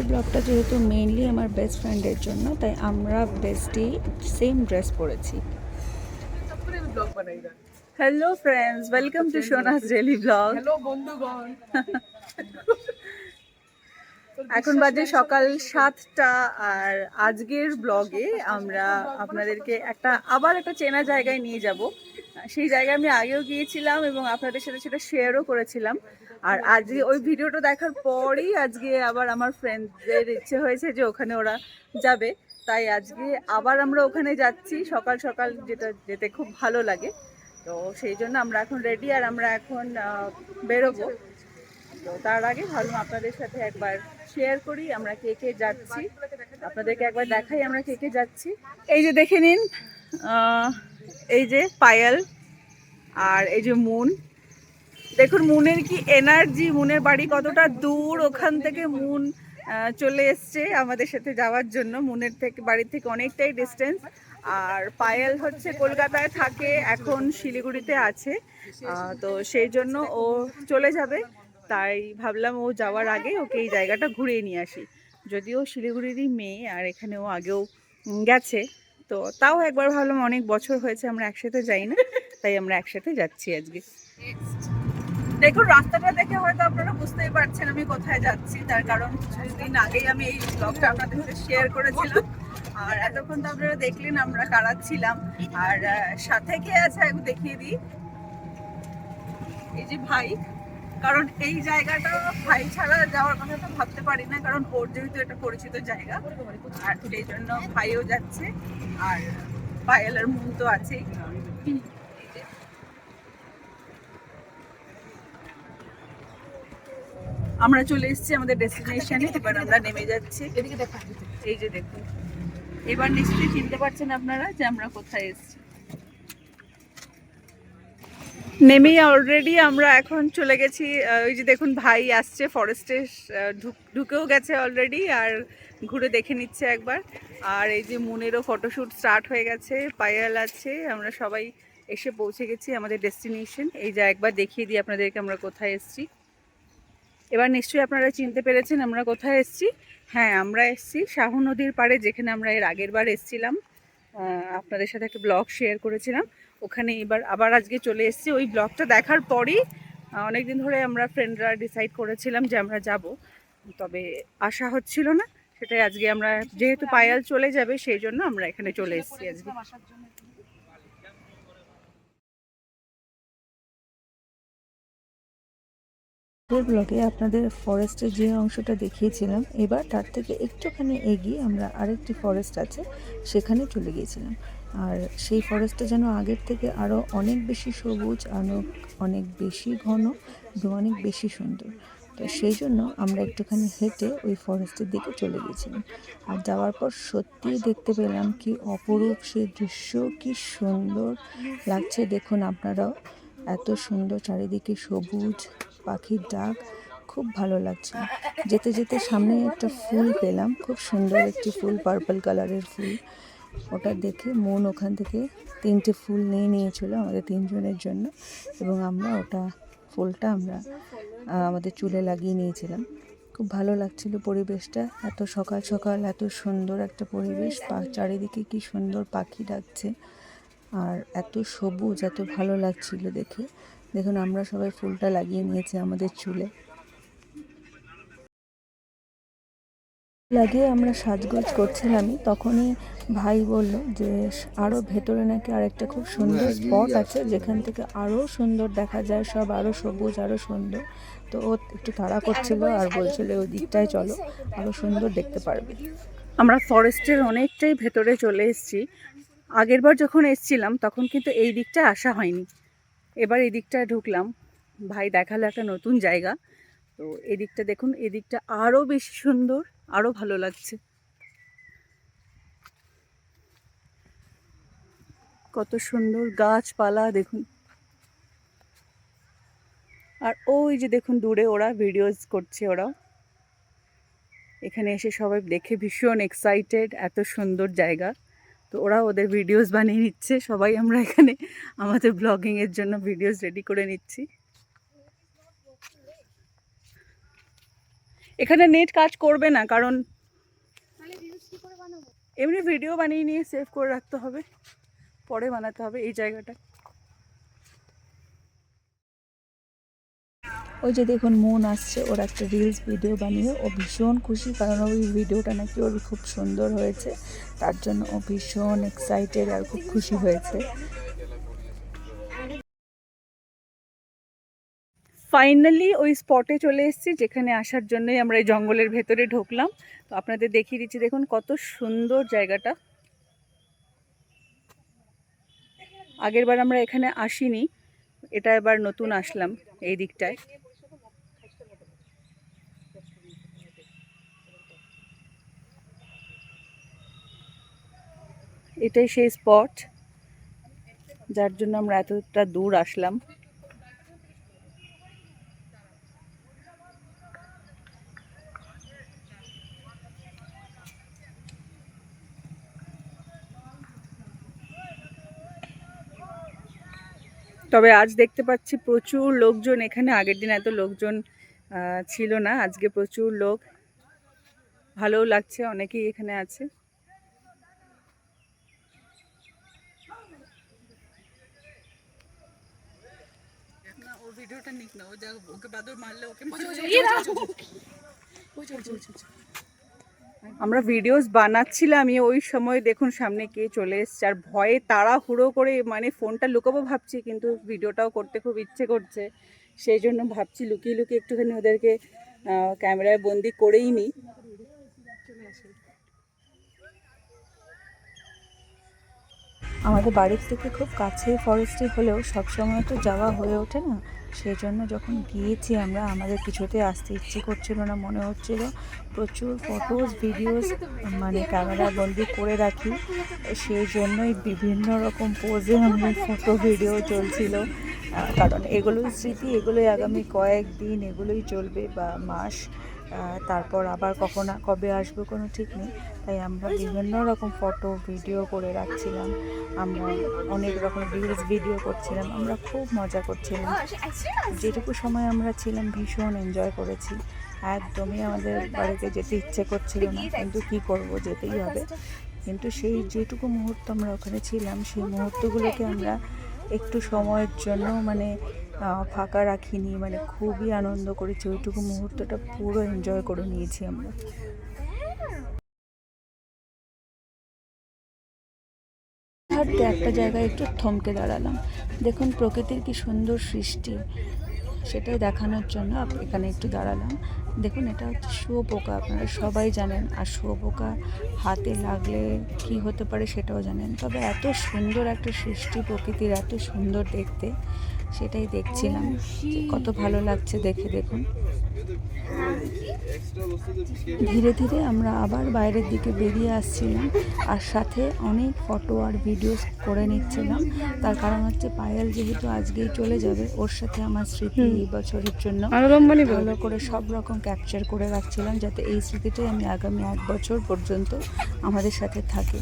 এই ব্লগটা যেহেতু মেইনলি আমার বেস্ট ফ্রেন্ডের জন্য তাই আমরা বেস্টই সেম ড্রেস পরেছি। Hello friends welcome to Sona's daily vlog hello বন্ধুগণ। এখন বাজে সকাল সাতটা আর আজকের ব্লগে আমরা আপনাদেরকে একটা আবার একটা চেনা জায়গায় নিয়ে যাব। সেই জায়গায় আমি আগেও গিয়েছিলাম এবং আপনাদের সাথে সেটা শেয়ারও করেছিলাম। আর আজকে ওই ভিডিওটা দেখার পরেই আজকে আবার আমার ফ্রেন্ডদের ইচ্ছে হয়েছে যে ওখানে ওরা যাবে। তাই আজকে আবার আমরা ওখানে যাচ্ছি, সকাল সকাল যেটা যেতে খুব ভালো লাগে। তো সেই জন্য আমরা এখন রেডি আর আমরা এখন বেরোবো। তো তার আগে ভাবলাম আপনাদের সাথে একবার শেয়ার করি, আমরা কে কে যাচ্ছি। আপনাদেরকে একবার দেখাই আমরা কে কে যাচ্ছি। এই যে দেখে নিন এই যে পায়েল। আর এই যে মুন দেখুন মুনের কি এনার্জি মুনের বাড়ি কতটা দূর, ওখান থেকে মুন চলে এসছে আমাদের সাথে যাওয়ার জন্য। মুনের থেকে, বাড়ির থেকে অনেকটাই ডিস্টেন্স আর পায়েল হচ্ছে কলকাতায় থাকে, এখন শিলিগুড়িতে আছে। তো সেই জন্য ও চলে যাবে। তাই ভাবলাম ও যাওয়ার আগে ওকে এই জায়গাটা ঘুরিয়ে নিয়ে আসি। যদিও শিলিগুড়িরই মেয়ে, আর এখানে ও আগেও গেছে। তো তাও একবার ভাবলাম অনেক বছর হয়েছে, আমরা একসাথে যাই না, তাই আমরা একসাথে যাচ্ছি আজকে। দেখুন, রাস্তাটা দেখে হয়তো আপনারা বুঝতেই পারছেন আমি কোথায় যাচ্ছি, তার কারণ কিছুদিন আগেই আমি এই ব্লগটা আপনাদের সাথে শেয়ার করেছিলাম। আর এতক্ষণ তো আপনারা দেখলেন আমরা কারাচ্ছিলাম আর সাথে কে আছে আমি দেখিয়ে দিই। এই যে ভাই। কারণ এই জায়গাটা ভাই ছাড়া যাওয়ার কথা তো ভাবতে পারি না কারণ ওর যেহেতু এটা পরিচিত জায়গা আর সেই জন্য ভাইও যাচ্ছে আর পায়েলের মন তো আছেই। আমরা চলে এসেছি আমাদের ডেস্টিনেশনে এবার আমরা নেমে যাচ্ছি। এদিকে দেখা এই যে দেখুন এবার নিশ্চয়ই চিনতে পারছেন আপনারা যে আমরা কোথায় এসেছি। নেমেই অলরেডি আমরা এখন চলে গেছি ওই যে দেখুন ভাই আসছে ফরেস্টে ঢুকেও গেছে অলরেডি আর ঘুরে দেখে নিচ্ছে একবার। আর এই যে মুনেরও ফটোশ্যুট স্টার্ট হয়ে গেছে, পায়াল আছে, আমরা সবাই এসে পৌঁছে গেছি আমাদের ডেস্টিনেশন এই যে একবার দেখিয়ে দিই আপনাদেরকে আমরা কোথায় এসেছি। এবার নিশ্চয়ই আপনারা চিনতে পেরেছেন আমরা কোথায় এসেছি। হ্যাঁ আমরা এসেছি শাহু নদীর পাড়ে, যেখানে আমরা এর আগের বার এসেছিলাম। আপনাদের সাথে একটা ব্লগ শেয়ার করেছিলাম। ওখানে এবার আবার আজকে চলে এসেছি। ওই ব্লগটা দেখার পরই অনেকদিন ধরে আমরা ফ্রেন্ডরা ডিসাইড করেছিলাম যে আমরা যাব। তবে আশা হচ্ছিল না, সেটাই আজকে আমরা যেহেতু পায়াল চলে যাবে, সেই জন্য আমরা এখানে চলে এসেছি আজকে। আগের ব্লগে আপনাদের ফরেস্টের যে অংশটা দেখিয়েছিলাম, এবার তার থেকে একটুখানি এগিয়ে আমরা আরেকটি ফরেস্ট আছে, সেখানে চলে গিয়েছিলাম। আর সেই ফরেস্টটা যেন আগের থেকে আরও অনেক বেশি সবুজ আরও অনেক বেশি ঘন এবং অনেক বেশি সুন্দর। তো সেই জন্য আমরা একটুখানি হেঁটে ওই ফরেস্টের দিকে চলে গিয়েছিলাম আর যাওয়ার পর সত্যিই দেখতে পেলাম কি অপরূপ সে দৃশ্য, কি সুন্দর লাগছে। দেখুন আপনারাও, এত সুন্দর চারিদিকে সবুজ পাখির ডাক, খুব ভালো লাগছে। যেতে যেতে সামনে একটা ফুল পেলাম, খুব সুন্দর একটি ফুল পার্পল কালারের ফুল। ওটা দেখে মন ওখান থেকে তিনটে ফুল নিয়ে নিয়েছিল আমাদের তিনজনের জন্য এবং আমরা ওটা ফুলটা আমরা আমাদের চুলে লাগিয়ে নিয়েছিলাম। খুব ভালো লাগছিল পরিবেশটা, এত সকাল সকাল, এত সুন্দর একটা পরিবেশ চারিদিকে কি সুন্দর পাখি ডাকছে আর এত সবুজ, এত ভালো লাগছিল দেখে। দেখুন, আমরা সবাই ফুলটা লাগিয়ে নিয়েছি আমাদের চুলে। লাগিয়ে আমরা সাজগোজ করছিলামই তখনই ভাই বলল যে আরও ভেতরে নাকি আরেকটা খুব সুন্দর স্পট আছে। যেখান থেকে আরও সুন্দর দেখা যায় সব আরও সবুজ আরও সুন্দর। তো ও একটু তাড়া করছিল আর বলছিল ওই দিকটায় চলো আরও সুন্দর দেখতে পারবে। আমরা ফরেস্টের অনেকটাই ভেতরে চলে এসেছি। আগেরবার যখন এসছিলাম তখন কিন্তু এই দিকটায় আসা হয়নি। এবার এই দিকটায় ঢুকলাম। ভাই দেখাল একটা নতুন জায়গা। তো এদিকটা দেখুন এদিকটা আরও বেশি সুন্দর। আরও ভালো লাগছে। কত সুন্দর গাছপালা, দেখুন। আর ওই যে দেখুন, দূরে ওরা ভিডিওস করছে ওরা এখানে এসে সবাই দেখে ভীষণ এক্সাইটেড এত সুন্দর জায়গা। তো ওরা ওদের ভিডিওস বানিয়ে নিচ্ছে। সবাই আমরা এখানে আমাদের ব্লগিংয়ের জন্য ভিডিওস রেডি করে নিচ্ছি। এখানে নেট কাজ করবে না কারণ এমনি ভিডিও বানিয়ে নিয়ে সেভ করে রাখতে হবে পরে বানাতে হবে এই জায়গাটা। ওই যে দেখুন মন আসছে ওর একটা রিলস ভিডিও বানিয়ে ও ভীষণ খুশি কারণ ওই ভিডিওটা নাকি ওর খুব সুন্দর হয়েছে তার জন্য ও ভীষণ এক্সাইটেড আর খুব খুশি হয়েছে। ফাইনালি ওই স্পটে চলে এসেছি, যেখানে আসার জন্যই আমরা এই জঙ্গলের ভেতরে ঢুকলাম। তো আপনাদের দেখিয়ে দিচ্ছি, দেখুন কত সুন্দর জায়গাটা। আগেরবার আমরা এখানে আসিনি, এটা এবার নতুন আসলাম এই দিকটায়। এটাই সেই স্পট, যার জন্য আমরা এতটা দূর আসলাম। তবে আজ দেখতে পাচ্ছি প্রচুর লোকজন এখানে। আগের দিন এত লোকজন ছিল না আজকে প্রচুর লোক। ভালোও লাগছে অনেকেই এখানে আছে। আমরা ভিডিওস বানাচ্ছিলাম ওই সময় দেখুন সামনে কে চলে এসছে, আর ভয়ে তাড়া হুড়ো করে মানে ফোনটা লুকাবো ভাবছি, কিন্তু ভিডিওটাও করতে খুব ইচ্ছে করছে। সেই জন্য ভাবছি লুকিয়ে লুকিয়ে একটুখানি ওদেরকে ক্যামেরায় বন্দি করেই নিই। আমাদের বাড়ির থেকে খুব কাছে ফরেস্টে হলেও সবসময় তো যাওয়া হয়ে ওঠে না। সেই জন্য যখন গিয়েছি আমরা, আমাদের কিছুতে আসতে ইচ্ছে করছিল না, মনে হচ্ছিল প্রচুর ফটোজ ভিডিওস মানে ক্যামেরা বন্দি করে রাখি। সেই জন্যই বিভিন্ন রকম পোজে আমাদের ফটো ভিডিও চলছিল। কারণ এগুলোই স্মৃতি, এগুলোই আগামী কয়েকদিন এগুলোই চলবে বা মাস। তারপর আবার কখন, কবে আসবে কোনো ঠিক নেই। তাই আমরা বিভিন্ন রকম ফটো ভিডিও করে রাখছিলাম। আমরা অনেক রকম রিলস ভিডিও করছিলাম। আমরা খুব মজা করছিলাম। যেটুকু সময় আমরা ছিলাম ভীষণ এনজয় করেছি। একদমই আমাদের বাড়িতে যেতে ইচ্ছে করছিল না। কিন্তু কি করব যেতেই হবে। কিন্তু সেই যেটুকু মুহূর্ত আমরা ওখানে ছিলাম সেই মুহূর্তগুলোকে আমরা একটু সময়ের জন্য মানে ফাঁকা রাখিনি। মানে খুবই আনন্দ করেছি। ওইটুকু মুহূর্তটা পুরো এনজয় করে নিয়েছি আমরা। হাঁটতে একটা জায়গায় একটু থমকে দাঁড়ালাম। দেখুন প্রকৃতির কি সুন্দর সৃষ্টি। সেটাই দেখানোর জন্য এখানে একটু দাঁড়ালাম। দেখুন এটা হচ্ছে শুয়োপোকা আপনারা সবাই জানেন। আর শুয়োপোকা হাতে লাগলে কি হতে পারে সেটাও জানেন। তবে এত সুন্দর একটা সৃষ্টি প্রকৃতির, এত সুন্দর দেখতে, সেটাই দেখছিলাম। কত ভালো লাগছে দেখে দেখুন। ধীরে ধীরে আমরা আবার বাইরের দিকে বেরিয়ে আসছিলাম আর সাথে অনেক ফটো আর ভিডিওস করে নিচ্ছিলাম। তার কারণ হচ্ছে পায়েল যেহেতু আজকেই চলে যাবে ওর সাথে আমার স্মৃতি এই বছরের জন্য ভালো করে সব রকম ক্যাপচার করে রাখছিলাম যাতে এই স্মৃতিটাই আমি আগামী এক বছর পর্যন্ত আমাদের সাথে থাকে।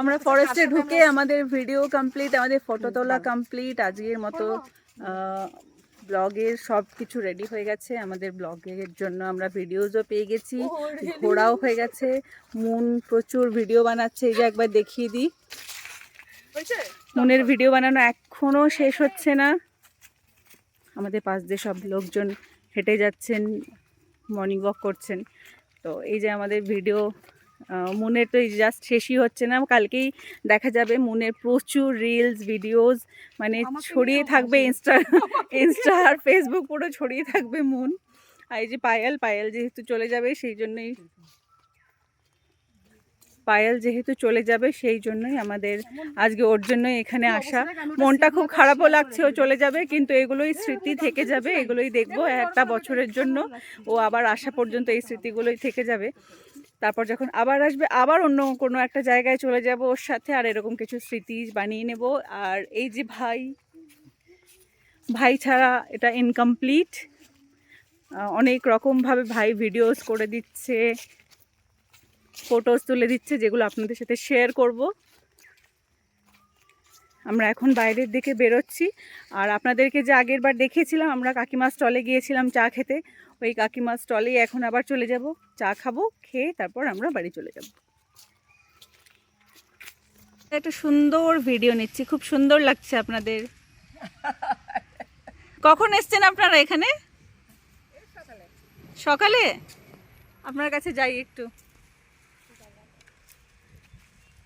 আমরা ফরেস্টে ঢুকে আমাদের ভিডিও কমপ্লিট আমাদের ফটো তোলা কমপ্লিট আজকের মতো ব্লগের সব কিছু রেডি হয়ে গেছে। আমাদের ব্লগের জন্য আমরা ভিডিওসও পেয়ে গেছি। ঘোরাও হয়ে গেছে। মুন প্রচুর ভিডিও বানাচ্ছে। এই যে একবার দেখিয়ে দিই। মুনের ভিডিও বানানো এখনও শেষ হচ্ছে না। আমাদের পাশ দিয়ে সব লোকজন হেঁটে যাচ্ছেন মর্নিং ওয়াক করছেন। তো এই যে আমাদের ভিডিও মুনের তো জাস্ট শেষই হচ্ছে না। কালকেই দেখা যাবে মুনের প্রচুর রিলস ভিডিওস মানে ছড়িয়ে থাকবে ইনস্টা ইনস্টা আর ফেসবুক পুরো ছড়িয়ে থাকবে মুন। আর এই যে পায়েল পায়েল যেহেতু চলে যাবে সেই জন্যই পায়েল যেহেতু চলে যাবে সেই জন্যই আমাদের আজকে ওর জন্যই এখানে আসা। মনটা খুব খারাপও লাগছে ও চলে যাবে কিন্তু এগুলোই স্মৃতি থেকে যাবে। এগুলোই দেখব একটা বছরের জন্য। ও আবার আসা পর্যন্ত এই স্মৃতিগুলোই থেকে যাবে। তারপর যখন আবার আসবে, আবার অন্য কোনো একটা জায়গায় চলে যাব ওর সাথে আর এরকম কিছু স্মৃতি বানিয়ে নেব। আর এই যে ভাই ভাই ছাড়া এটা ইনকমপ্লিট অনেক রকমভাবে ভাই ভিডিওস করে দিচ্ছে ফটোস তুলে দিচ্ছে, যেগুলো আপনাদের সাথে শেয়ার করব। আমরা এখন বাইরের দিকে বেরোচ্ছি। আর আপনাদেরকে যে আগের বার দেখিয়েছিলাম আমরা কাকিমা স্টলে গিয়েছিলাম চা খেতে। ওই কাকিমা স্টলেই এখন আবার চলে যাব। চা খাব, খেয়ে তারপর আমরা বাড়ি চলে যাব। একটা সুন্দর ভিডিও নিচ্ছি। খুব সুন্দর লাগছে আপনাদের। কখন এসছেন আপনারা এখানে? সকালে। আপনার কাছে যাই একটু।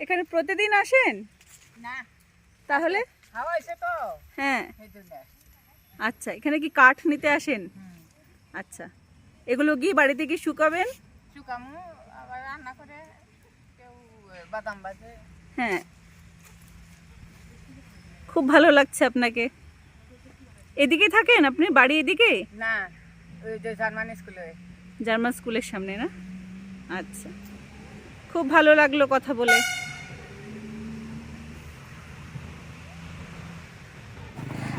এখানে প্রতিদিন আসেন? না। তাহলে? হ্যাঁ। আচ্ছা এখানে কি কাঠ নিতে আসেন? আচ্ছা। এগুলো কি বাড়িতে কি শুকাবেন? শুকামু আবার রান্না করে কেউ বাদাম বাজে হ্যাঁ। খুব ভালো লাগছে আপনাকে। এদিকে থাকেন আপনি? বাড়ি এদিকে? না ওই যে জার্মান স্কুলে। জার্মান স্কুলের সামনে না? আচ্ছা। খুব ভালো লাগল কথা বলে।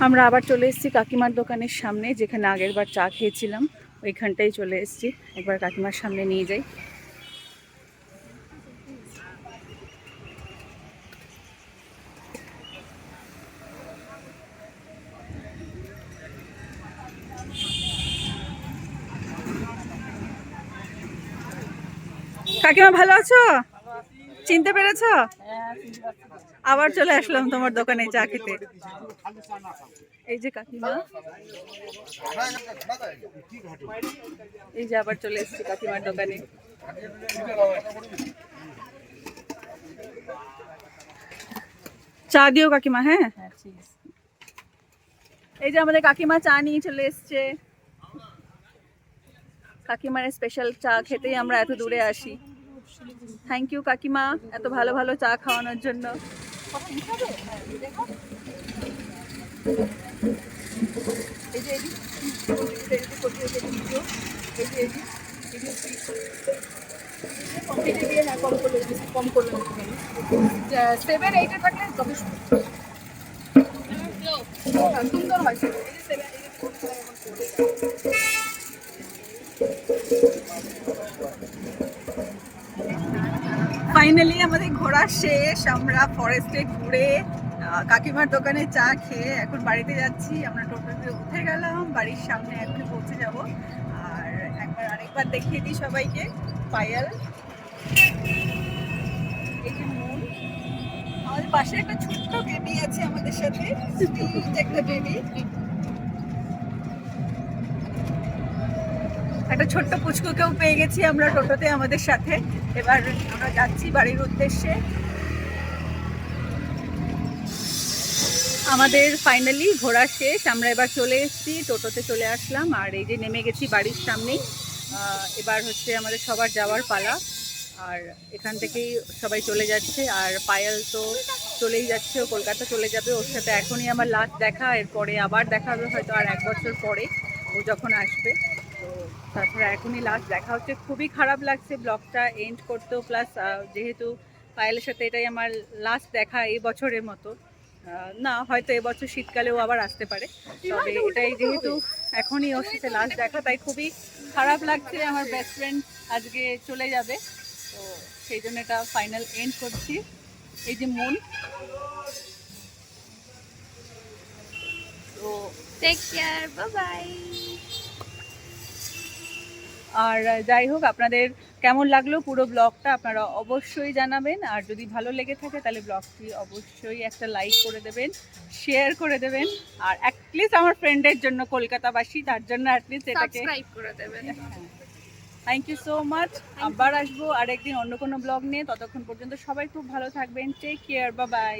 আমরা আবার চলে এসেছি কাকিমার দোকানের সামনে, যেখানে আগের বার চা খেয়েছিলাম। ওইখানটাই চলে এসেছি। একবার কাকিমার সামনে নিয়ে যাই। কাকিমা, ভালো আছো? চিনতে পেরেছ? আবার চলে আসলাম তোমার দোকানে চা খেতে। এই যে কাকিমা। এই যে আবার চলে এসেছি কাকিমার দোকানে। চা দিও কাকিমা হ্যাঁ? এই যে আমাদের কাকিমা চা নিয়ে চলে এসছে। কাকিমার স্পেশাল চা খেতেই আমরা এত দূরে আসি। থ্যাংক ইউ কাকিমা। এত ভালো ভালো চা খাওয়ানোর জন্য। এই যে হ্যাঁ, কম সেভেন হ্যাঁ, সুন্দর হয় ফাইনালি আমাদের ঘোরা শেষ আমরা ফরেস্টে ঘুরে কাকিমার দোকানে চা খেয়ে এখন বাড়িতে যাচ্ছি। আমরা টোটোতে উঠে গেলাম, বাড়ির সামনে এখন পৌঁছে যাব। আর একবার আরেকবার দেখিয়ে দিই সবাইকে। পায়াল আমাদের পাশে একটা ছোট্ট বেবি আছে আমাদের সাথে একটা বেবি একটা ছোট্ট পুচকুকেও পেয়ে গেছি আমরা টোটোতে আমাদের সাথে। এবার আমরা যাচ্ছি বাড়ির উদ্দেশ্যে। আমাদের ফাইনালি ঘোরা শেষ। আমরা এবার চলে এসেছি, টোটোতে চলে আসলাম, আর এই যে নেমে গেছি বাড়ির সামনেই। এবার হচ্ছে আমাদের সবার যাওয়ার পালা। আর এখান থেকেই সবাই চলে যাচ্ছে, আর পায়েল তো চলেই যাচ্ছে কলকাতা চলে যাবে। ওর সাথে এখনই আমার লাস্ট দেখা, এরপরে আবার দেখা হবে হয়তো আর এক বছর পরে, ও যখন আসবে। তো তারপরে এখনই লাস্ট দেখা হচ্ছে। খুবই খারাপ লাগছে ব্লগটা এন্ড করতেও প্লাস যেহেতু পায়েলের সাথে এটাই আমার লাস্ট দেখা এই বছরের মতো। না হয়তো এবছর শীতকালেও আবার আসতে পারে। তবে এটাই যেহেতু এখনই ওর সাথে লাস্ট দেখা তাই খুবই খারাপ লাগছে। আমার বেস্ট ফ্রেন্ড আজকে চলে যাবে। তো সেই জন্য এটা ফাইনাল এন্ড করছি। এই যে মন। তো care. Bye bye. আর যাই হোক আপনাদের কেমন লাগল পুরো ব্লগটা আপনারা অবশ্যই জানাবেন। আর যদি ভালো লেগে থাকে তাহলে ব্লগটি অবশ্যই একটা লাইক করে দেবেন শেয়ার করে দেবেন আর অ্যাটলিস্ট আমার ফ্রেন্ডের জন্য কলকাতাবাসী তার জন্য অ্যাটলিস্ট এটাকে করে দেবেন। থ্যাংক ইউ সো মাচ আবার আসব আরেকদিন অন্য কোনো ব্লগ নিয়ে। ততক্ষণ পর্যন্ত সবাই খুব ভালো থাকবেন। টেক কেয়ার বা বাই